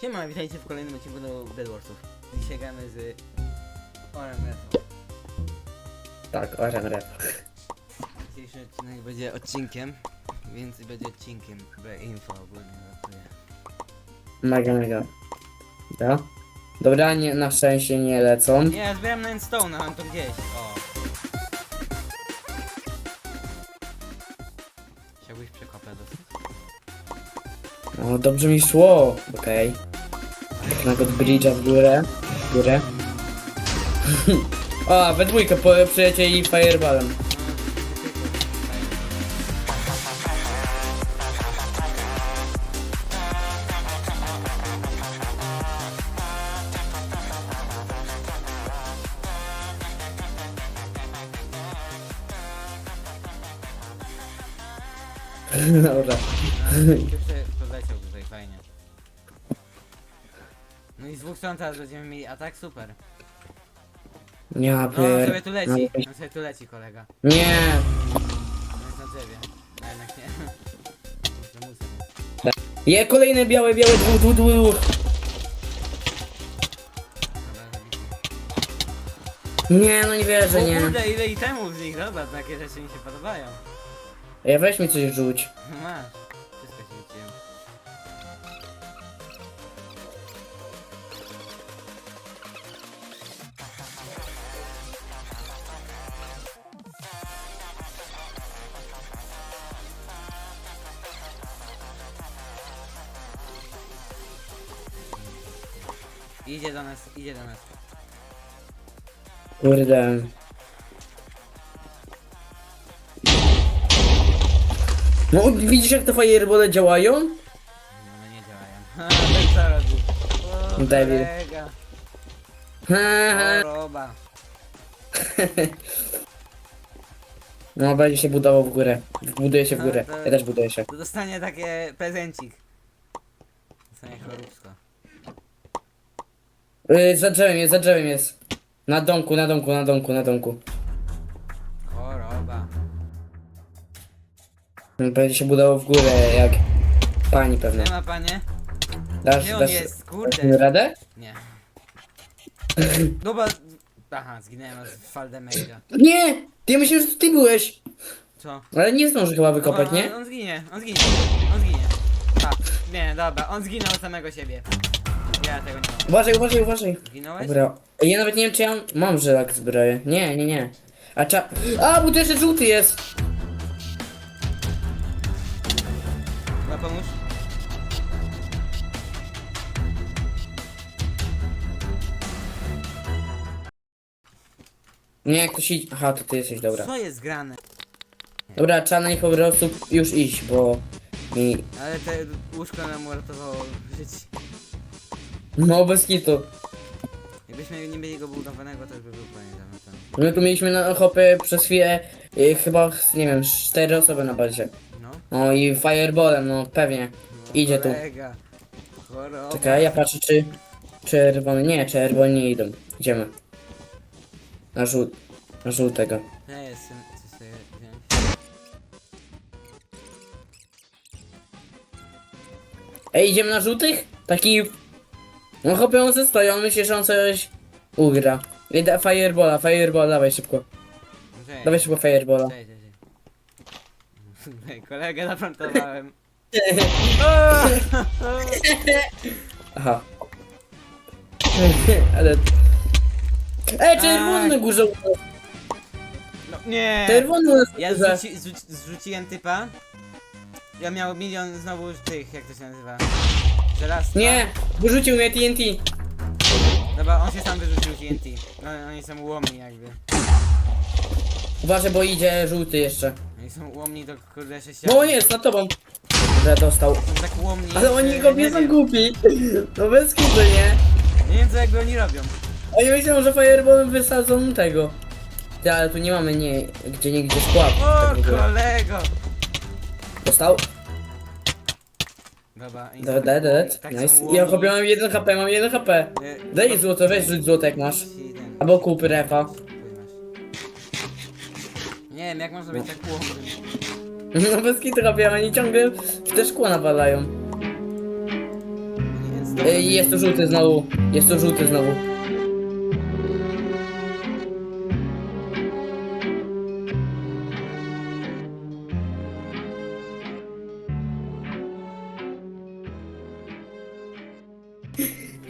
Siema, witajcie w kolejnym odcinku do Bedwarsów. Dzisiaj gramy z ORMF. Tak, orem rep. Dzisiejszy odcinek będzie odcinkiem, więc będzie odcinkiem. B info ogólnie żartuję. Mega, mega. Da? Dobra, nie, na szczęście nie lecą. Nie, ja zbieram na Endstone, mam to gdzieś. O. Chciałbyś przekopę dostać? No, dobrze mi szło. Okej. Tak, na God Bridge'a w górę. W górę. A, we dwójkę po, przyjęcie i fireballem. Dobra. No stron teraz będziemy mieli atak, super. Nie, No, on pier... sobie tu leci, on sobie tu leci, kolega. Nie! On jest na drzewie. No jednak nie. Może muszę. Je, kolejne białe, białe, dwóch, dwóch, dwóch. Dobra, zabity. Nie, no nie wierzę, O nie. kurde, ile itemów z nich, dobra, takie rzeczy mi się podobają. Ja weź mi coś rzuć. No masz, Idzie do nas, idzie do nas. Kurde. No widzisz jak te firebole działają? No, no nie działają. Ha, ten co robi? O, Debil. kolega. Ha, ha. Choroba. No będzie się budował w górę. Buduje się w górę. Ja też buduję się. To dostanie takie prezencik. Dostanie choróbsko. Yy, za drzewem jest, za drzewem jest. Na domku, na domku, na domku, na domku. Choroba. Będzie się budował w górę jak pani pewnie. Nie ma panie? Dasz, Gdzie on dasz, jest? dasz Kurde. radę? Nie. Dobra. Aha, zginąłem z Faldemega. Nie! Ty myślałem, że to ty byłeś. Co? Ale nie zdąży chyba wykopać, on, nie? On zginie, on zginie. On zginie. A, nie, dobra, on zginął samego siebie. Ja tego nie mam. Uważaj, uważaj, uważaj. Zginąłeś? Dobra. Ja nawet nie wiem, czy ja mam żelak zbroję. Nie, nie, nie. A cza... A, bo to jeszcze żółty jest! Ma pomóż? Nie, jak ktoś idzie... Aha, to ty jesteś, dobra. Co jest grane? Dobra, trzeba na nich po prostu już iść, bo... Mi... Ale te łóżko nam uratowało życie. No, bez kitu. Jakbyśmy nie mieli go budowanego, to by był dawno temu. My tu mieliśmy na hopy przez chwilę y, chyba, nie wiem, cztery osoby na bazie. No. No i fireballem, no pewnie. no Idzie tu. kolega. Choroba. Czekaj, ja patrzę, czy... Czerwony... Nie, czerwoni nie idą. Idziemy. Na żół... Na żółtego. Ja jestem, co sobie wziąć? Ej, idziemy na żółtych? Taki... No hopy on ze stoją, myślę, że on coś... Ugra. Ej, da, fireballa, fireball, dawaj szybko. Cześć. Dawaj szybko fireballa. Cześć, cześć. Ej, Kolegę zaplantowałem. Aha. Ale... Ej, czerwony na górze! No, nie! Czerwony na Ja górze! zrzuci, zrzuci, zrzuciłem typa. Ja miał milion znowu tych, jak to się nazywa? Nie! Wyrzucił mnie TNT! Dobra, on się sam wyrzucił TNT. No, oni są ułomni jakby. Uważaj, bo idzie żółty jeszcze. Oni są ułomni do kurde sześciu. No on jest, nad tobą! Że dostał. Są tak ułomni. Ale oni go nie są wiem. głupi. No bez kitu, nie? Nie wiem co jakby oni robią. Oni myślą, że fireballem wysadzą tego. Ty, ale tu nie mamy nie, gdzie nigdzie skład. O tak kolego! Dostał? Dobra, są dead, dead. tak Nice. Ja mam 1 HP, mam 1 HP. Daj złoto, weź rzuć złoto jak masz. Albo kup refa. Nie wiem, jak można być tak ułomny. No bez kitu chłopie, oni ciągle w te szkło nawalają. Ej, jest tu żółty znowu. Jest tu żółty znowu.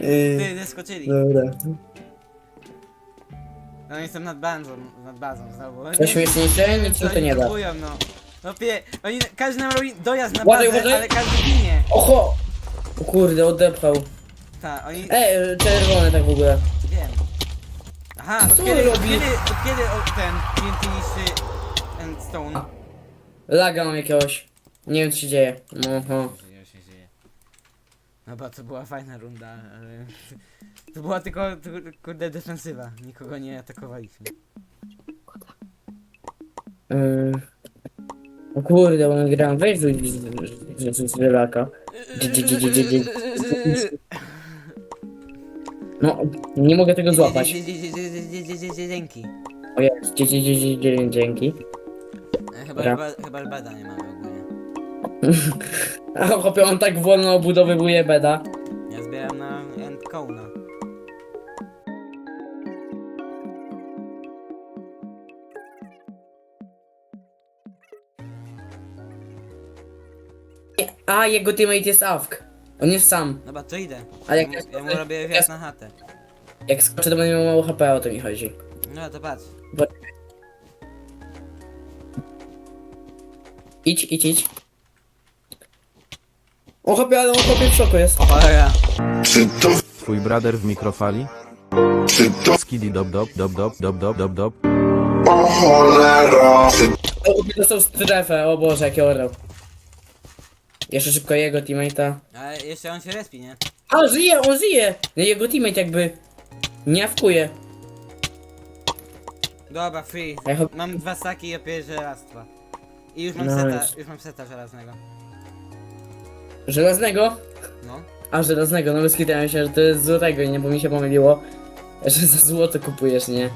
Ty, zeskoczyli. Dobra. No jestem nad bazą, nad bazą znowu. To śmieszniejsze? Nic mi to nie da. Próbują, no. No pie, oni, każdy nam robi dojazd na Uważaj, bazę, uważaj. ale każdy ginie. Oho! O kurde, odepchał. Tak, oni... Ej, czerwone tak w ogóle. Wiem. Aha, od Co kiedy, od robi? kiedy, od kiedy o, ten TNT niszczy Endstone? Laga mam jakiegoś. Nie wiem co się dzieje. Oho. No bo to była fajna runda, ale... To była tylko, kurde, defensywa. Nikogo nie atakowaliśmy. Mm. O kurde, on gram, weź rzuć z- z- z- z relaka. No, nie mogę tego złapać. Dzięki. O jest, dzie- dzie- dzie- dzie- dzie- dzięki. Chyba, Dobra. chyba, nie mamy ogólnie. A chłopie, on tak wolno obudowywuje beda. Ja zbieram na Endcona. A, jego teammate jest Awk. On jest sam. Dobra, to idę. Ja, jak mu, ja ja mu robię wjazd ja- na chatę. Jak skoczę, to będzie miał mało HP, o to mi chodzi. No to patrz. Idź, idź, idź. O chłopie, ale on w szoku jest. Cholera. Twój brader w mikrofali? Skidi dob dob dob dob dob dob dob dob O chłopie dostał strefę, o Boże, jaki orał. Jeszcze szybko jego teammate'a. Ale jeszcze on się respi, nie? A, żyje, on żyje! No Jego teammate jakby nie awkuje. Dobra, free. Ja Mam dwa staki i opieję żelastwa. I już mam Nice. seta, już mam seta żelaznego. Żelaznego? No. A, żelaznego, no wyskitrałem się, że to jest złotego, nie, bo mi się pomyliło. Że za złoto kupujesz, nie?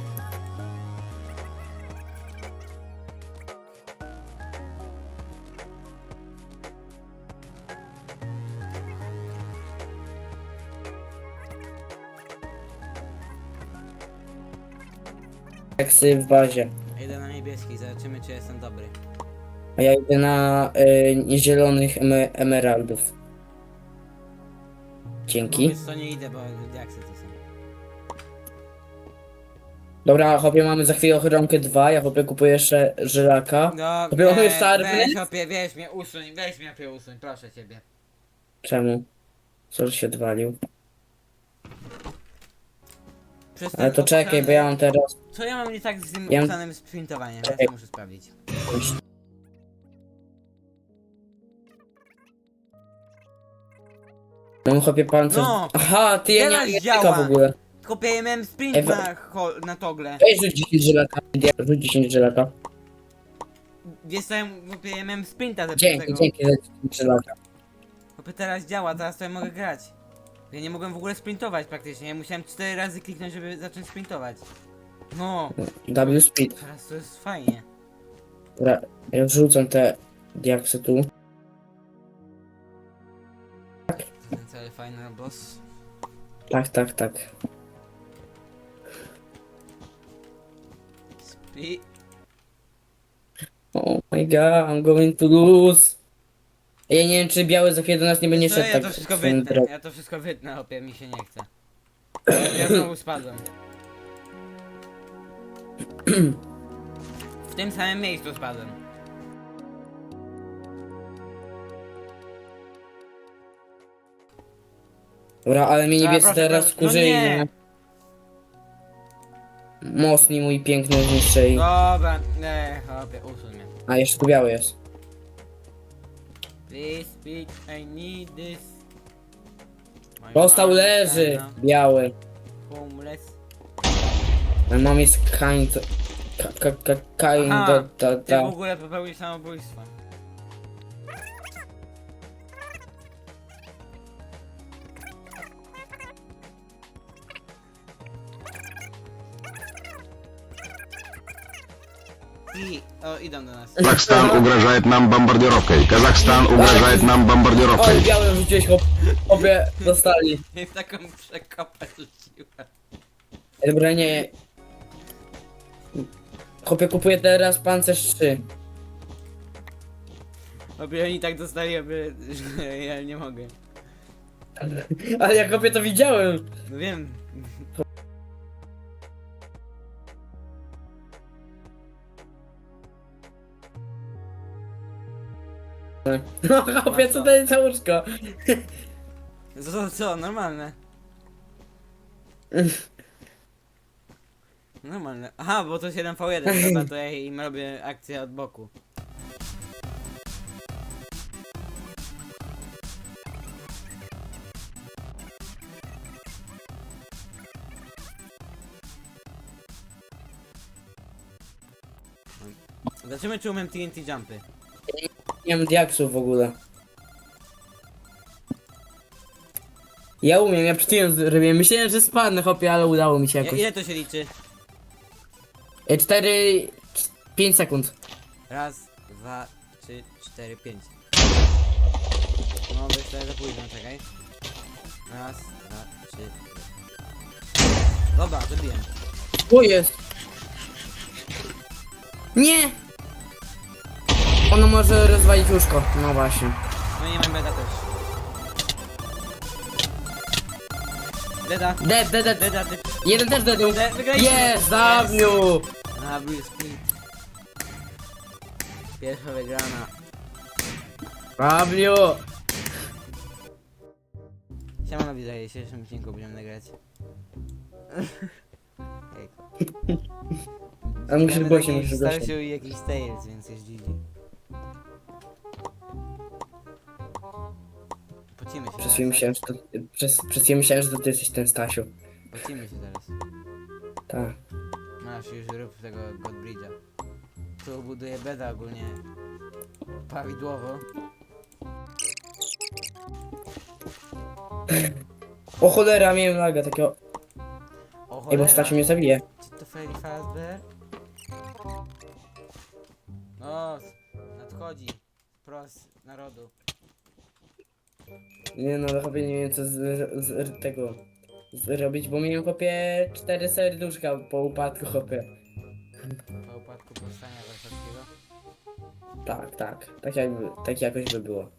Teksty w bazie. Idę na niebieski, zobaczymy czy jestem dobry. A ja idę na y, zielonych emer emeraldów. Dzięki. Mówisz to nie idę, bo diaksy to są. Dobra, chłopie, mamy za chwilę ochronkę 2, ja chłopie kupuję jeszcze żelaka. No, Tobie mamy e, Sharpness? weź, opie, weź mnie usuń, weź mnie opie usuń, proszę ciebie. Czemu? Co że się odwalił? Przez Ale ten to czekaj, bo ja mam teraz... Co ja mam nie tak z tym Ja sprintowaniem? Ja to muszę sprawdzić. No chłopie, pan co... No! Aha, ty ja nie Teraz mam języka działa. w ogóle. Tylko ja miałem sprint Ewa- na, ho- na togle. Weź rzuć 10 żelaka, rzuć 10 żelaka. Jestem, chłopie, ja miałem sprinta Dzięki, tego. dzięki za 10 żelaka. Chłopie, teraz działa, teraz to ja mogę grać. Ja nie mogłem w ogóle sprintować praktycznie, ja musiałem 4 razy kliknąć, żeby zacząć sprintować. No, W speed. teraz to jest fajnie. Dobra, ja wrzucam te diaksy tu. Ten cały fajny boss. Tak, tak, tak. Spi... Oh my god, I'm going to lose. Ja nie wiem, czy biały za chwilę do nas nie będzie Co, szedł ja tak to wszystko swoją wytnę, drogą. ja to wszystko wytnę, opie, mi się nie chce. Ja znowu spadłem. W tym samym miejscu spadłem. Dobra, ale mnie A, niebiescy proszę, teraz proszę. No nie. nie? Mocni mój piękny zniszczyli. Dobra, nie, opie, usuń mnie. A jeszcze tu biały jest. Please speak, I need this. My Dostał mom is leży, kinda biały. Homeless. A mam jest kind... Ka, ka, ka, kind Aha, ta, Ty w ogóle popełnił samobójstwo. I, o, idą do nas. Казахстан угрожает нам бомбардировкой. Казахстан угрожает нам Oj, бомбардировкой. białym rzuciłeś, chłop. Obie dostali. I taką przekopę rzuciłem. Dobra, nie. Chłopie, kupuję teraz pancerz 3. Obie oni tak dostali, aby... że ja nie mogę. Ale jak kopię to widziałem. No wiem. No chłopie, co jest za łóżko? Co, co, co, normalne. Normalne. Aha, bo to 7v1, dobra, to ja im robię akcję od boku. Zobaczymy czy umiem TNT jumpy. Nie mam diaksów w ogóle. Ja umiem, ja przed chwilą zrobiłem. Myślałem, że spadnę, chłopie, ale udało mi się Ja, jakoś. ile to się liczy? 4... 5 sekund. Raz, dwa, trzy, cztery, pięć. No, wyślę za późno, czekaj. Raz, dwa, trzy. Dobra, zabiłem. O jest! Nie! Ono może rozwalić łóżko. No właśnie. No nie mam beda też. Deda, Dead, dead, dead. deda, ty... Jeden też dead. De, wygraliśmy! Jest, zabił! Zabił split. Pierwsza wygrana. Zabił! Siemano widzowie, w dzisiejszym odcinku będziemy nagrać. Hejko. A musisz Gramy głośniej, taki musisz głośniej. Starsiu i jakiś więc jest GG. Pocimy się. Przez chwilę teraz, myślałem, że to, przez, przez chwilę myślałem, że to ty jesteś ten Stasiu. Pocimy się teraz. Tak. Masz już rób tego Godbridge'a. Tu buduję beda ogólnie prawidłowo. O cholera, miałem laga takiego. O Ej, bo cholera, Stasiu mnie zabije. czy to Freddy Fazbear? O, nadchodzi. Pros narodu. Nie no, ale chłopie nie wiem co z, z tego zrobić, bo miałem chłopie cztery serduszka po upadku chłopie. Po upadku powstania warszawskiego. Tak, tak. Tak jakby, tak jakoś by było.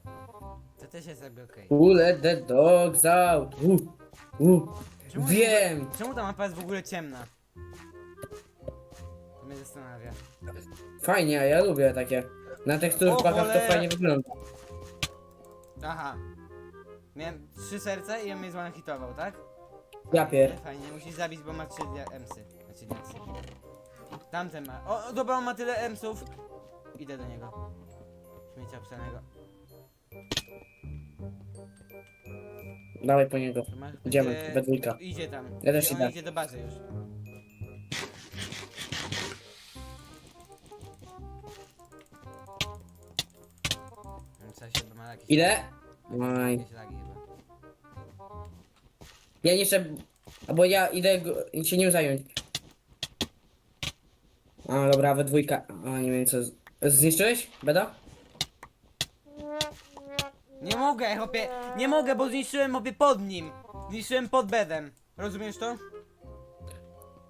To też jest jakby okej. Who let the dogs out? Uh, uh. Czemu- Wiem! Czemu ta mapa jest w ogóle ciemna? To mnie zastanawia. Fajnie, a ja lubię takie. Na O, pakach to cholera. fajnie wygląda. Aha. Miałem trzy serca i on mnie zwanhitował, tak? Ja pier. Fajnie, musisz zabić, bo ma trzy dia- emsy. Znaczy diaksy. Tamten ma. O, o, dobra, on ma tyle emsów. Idę do niego. Śmiecia psanego. Dawaj po niego. To masz- Idziemy, we dwójka. Idzie tam. Ja też on idę. idzie do bazy już. Ma jakieś... Ile? Oj. Jakieś lagi chyba. Ja jeszcze. Albo ja idę go, się nim zająć. A dobra, we dwójka. A nie wiem co. z- Zniszczyłeś? Beda? Nie mogę, chłopie, nie mogę, bo zniszczyłem chłopie pod nim. Zniszczyłem pod bedem. Rozumiesz to?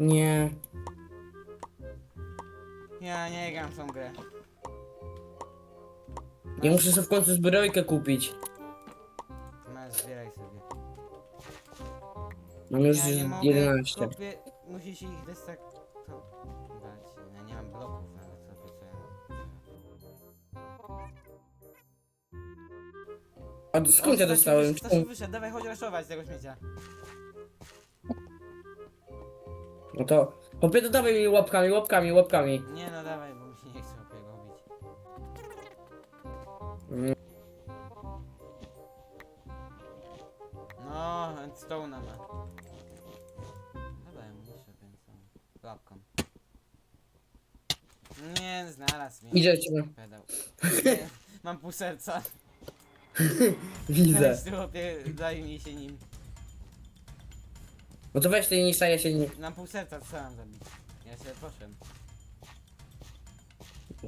Nie. Ja nie gram w tą grę. Ja muszę sobie w końcu zbrojkę kupić. Mam już ja nie mogę, 11. Chłopie, musisz ich destak... To... dać. Ja nie mam bloków nawet sobie, co ja. A skąd ja dostałem? wyszedł, Stasiu wyszedł, dawaj chodź raszować z tego śmiecia. No to. Chłopie, to dawaj mi łapkami, łapkami, łapkami. Nie no dawaj, bo mi się nie chce chłopie go bić. Mm. No, Endstone'a ma. Nie, znalazł mnie. Idzie ciebie. Pedał. Nie, mam pół serca. Widzę. Weź tu mi się nim. No to weź tej niszcza, ja się nie. Mam pół serca, co mam zabić? Ja się poszłem.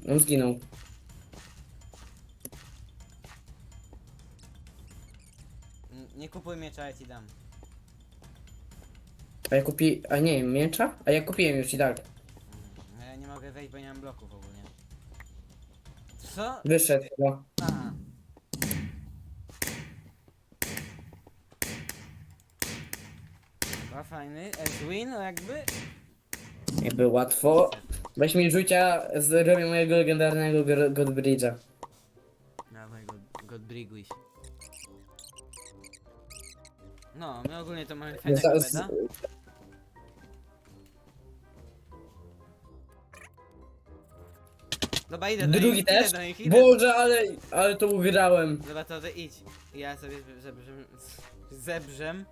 On zginął. N- Nie kupuj miecza, ja ci dam. A ja kupi... A nie, miecza? A ja kupiłem już i tak. Mogę wejść, bo nie mam bloków ogólnie. Co? Wyszedł chyba. A. Chyba fajny. Edwin, no jakby. Jakby łatwo. Weź mi rzucia, zrobię mojego legendarnego Gro- Godbridge'a. Dawaj go, Godbriguś. No, my ogólnie to mamy fajnego Za- z- beda. Dobra, idę do Drugi nich, też? idę do nich, idę. Boże, ale, ale to ugrałem. Dobra, to ty idź. Ja sobie zebrzem... Zebrzem.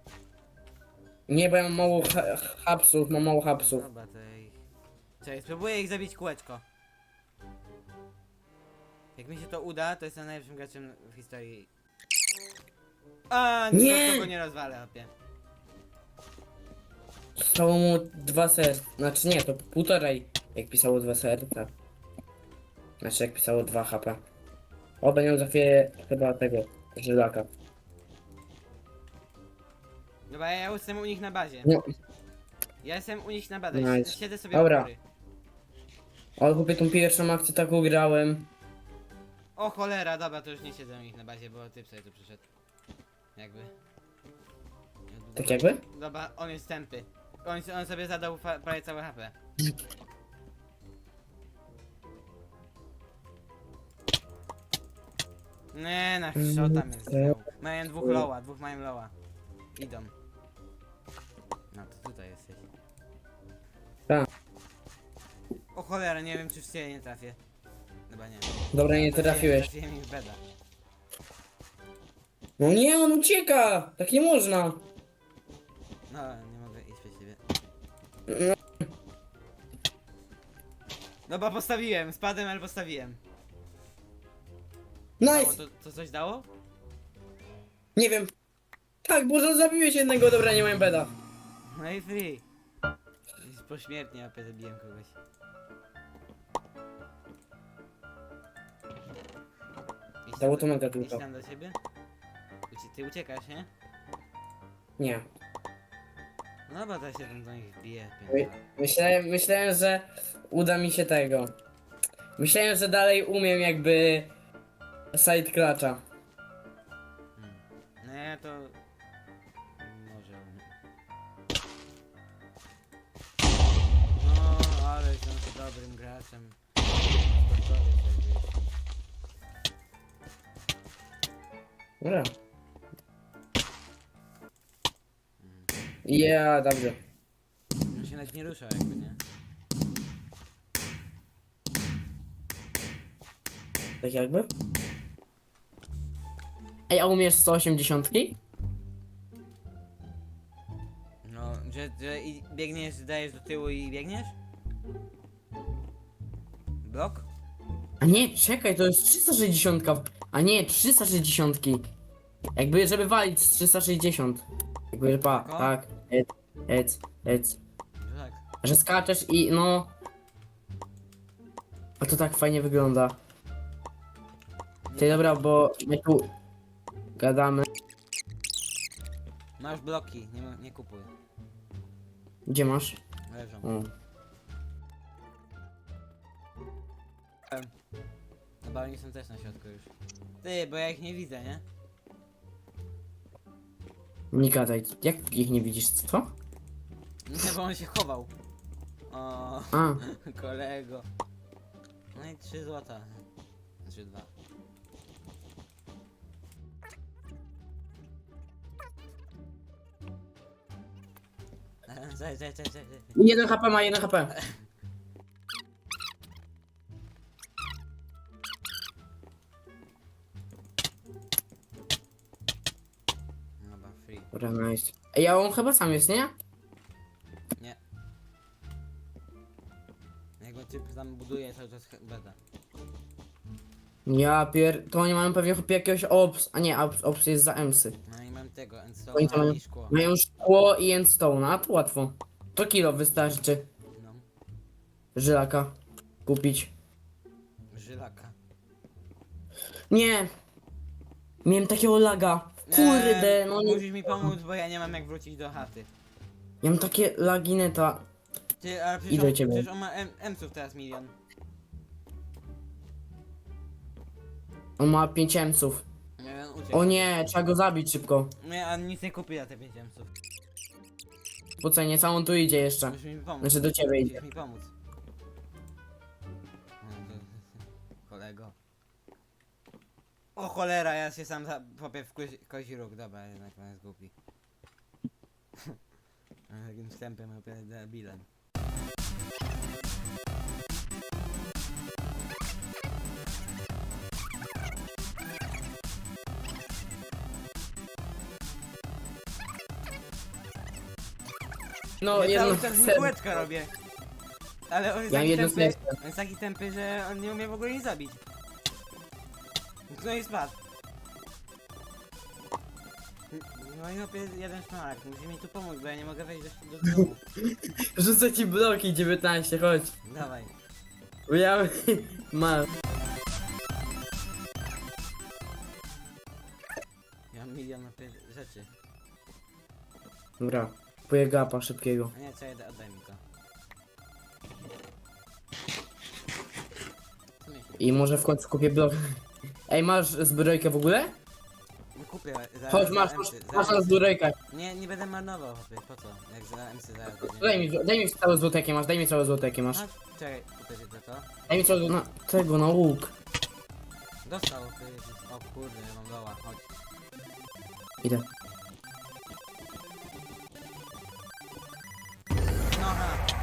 Nie, bo ja mam mało ha hapsów, mam mało hapsów. Dobra, to ich... Czekaj, spróbuję ich zabić kółeczko. Jak mi się to uda, to jestem najlepszym graczem w historii. A, Nie! nie! go nie rozwalę, opie. Zostało mu dwa serca. Znaczy nie, to półtorej, jak pisało dwa serca. Znaczy jak pisało dwa HP. O, będę miał za chwilę chyba tego, żylaka. Dobra, ja jestem u nich na bazie. No, Ja jestem u nich na bazie. Nice. Siedzę sobie Dobra. u góry. ale kupię tą pierwszą akcję, tak ugrałem. O cholera, dobra, to już nie siedzę u nich na bazie, bo typ sobie tu przyszedł. Jakby. Tak jakby? Dobra, on jest tępy. On, on sobie zadał fa- prawie całe HP. Nie, na shota mnie zdjął. Mają dwóch loła, dwóch mają loła. Idą. No to tutaj jesteś. Tak. O cholera, nie wiem czy w ciebie nie trafię. Chyba nie. Dobra, nie trafiłeś. Trafiłem ich w beda. No nie, on ucieka! Tak nie można! No, nie mogę iść przed siebie. No. Dobra, postawiłem, spadłem, ale postawiłem. Nice! to, to coś dało? Nie wiem. Tak, Boże, zabiłeś jednego, dobra, nie mam beda. No i free. Pośmiertnie opie zabiłem kogoś. Idź Dało tam to do- mega Idź dużo. tam do siebie? Ty uciekasz, nie? Nie. No bo to się tam do nich bije. My- Myślałem, myślałem, że uda mi się tego. Myślałem, że dalej umiem jakby side clutcha. Nie, to... Może... No, ale jestem dobrym graczem. Sportowiec jakby. Dobra. Ja, dobrze. On się nawet nie rusza jakby, nie? Tak jakby? Ej, a umiesz 180? No, że, że i biegniesz, dajesz do tyłu i biegniesz? Blok? A nie, czekaj, to jest 360. A nie, 360. Jakby, żeby walić z 360. Jakby, że pa, Tako? tak. Ec, ec, ec. Że tak. Że skaczesz i no. A to tak fajnie wygląda. Ty dobra, bo my tu gadamy. Masz bloki, nie, ma- nie kupuj. Gdzie masz? Leżą. O. Chyba oni są też na środku już. Ty, bo ja ich nie widzę, nie? Nie gadaj. Jak ich nie widzisz, co? Nie, bo on się chował. O, A, kolego. No i 3 złota. Znaczy dwa. Czekaj, czekaj, czekaj, czekaj. jeden HP ma, jeden HP. Dobra, free. Dobra, nice. Ej, a on chyba sam jest, nie? Nie. Jak go typ tam buduje cały czas he- beda. Ja pier... To oni mają pewnie jakiegoś ops... A nie, ops, ops jest za emsy. No i mam tego, Oni to mają, i szkło. mają szkło i endstone, a to łatwo. To kilo wystarczy No. żylaka kupić. żylaka. Nie! Miałem takiego laga. Kurde, no nie. Musisz mi pomóc, bo ja nie mam jak wrócić do chaty. Ja mam takie lagi neta. Ty, ale przecież, Idę on, ciebie. przecież on ma M- M-ców teraz milion. On ma 5 emców. Nie wiem, uciekł. O nie, trzeba go zabić szybko. Nie, a nic nie kupi na te 5 M-ców. Po cenie, co on tu idzie jeszcze? Musisz mi pomóc. Znaczy do ciebie idzie. Musisz mi pomóc. No, to- Kolego. O cholera, ja się sam za- popię w kozi, kozi róg. Dobra, jednak on jest głupi. On Takim wstępem opie debilem. No, ja jedno cały czas mu ser. kółeczka robię. Ale on jest Ja mam taki jedno tępy, serce. on jest taki tępy, że on nie umie w ogóle nic zabić. No i spadł. No i opie jeden szmalak, musi mi tu pomóc, bo ja nie mogę wejść do, do domu. Rzucę ci bloki 19, chodź. Dawaj. Bo ja... Masz. Ja mam milion opie rzeczy. Dobra. Kupuję gapa szybkiego. A nie, czekaj, da- oddaj mi. Co myślisz? I może w końcu kupię blok. Ej, masz zbrojkę w ogóle? No kupię za Chodź, za masz, MC, masz, na zbrojkę. Nie, nie będę marnował, chłopie, po co? Jak za MC zaraz będzie. Daj mi, daj mi całe złote jakie masz, daj mi całe złote jakie masz. A, czekaj, kupię ci to, to. Daj mi całe na tego, na łuk. Dostał, ty, o kurde, ja mam doła, chodź. Idę.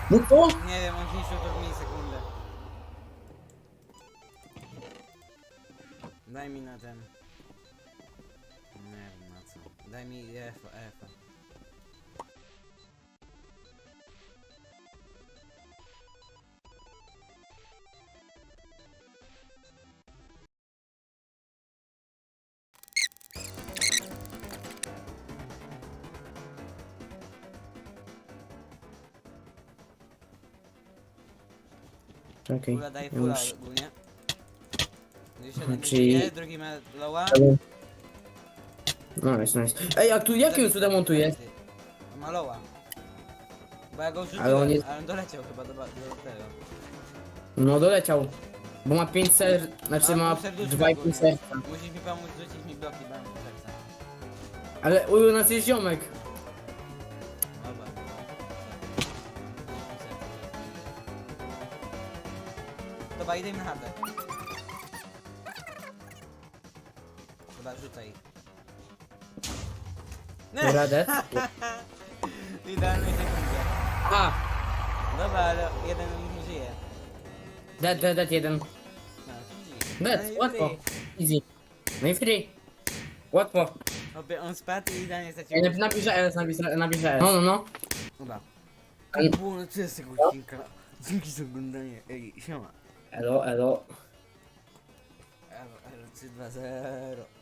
Ha, No to? nie wiem, on zniszczył to w milisekundę. Daj mi na ten... Nie wiem na co. Daj mi F, F. Czekaj. Fula daje ja fula już- ogólnie. Jeden czyli- drugi ma loła. No, nice, nice. Ej, a tu jakim cudem on tu jest? On ma loła. Bo ja go rzuciłem, Ale ale on on, jest- doleciał chyba do, ba- do tego. No, doleciał. Bo ma 5 ser... Znaczy ma pół serduszka 2,5 ogólnie. serca. Musisz mi pomóc rzucić mi bloki, bo mam. Ale u nas jest ziomek. Idę im na chatę. Dobra, rzucaj. Dobra, dead. Idealnej sekundzie. A! Dobra, ale jeden nie żyje. Dead, dead, dead, jeden. No, żyje. Dead, No i łatwo. Easy. No i free. Łatwo. Obie on spadł i idealnie Ej, stracił. nap- napiszę S, napiszę, napiszę S. No, no, no. Dobra. Ale- To było na tyle z tego odcinka. Dzięki za oglądanie. Ej, siema. الو الو الو 0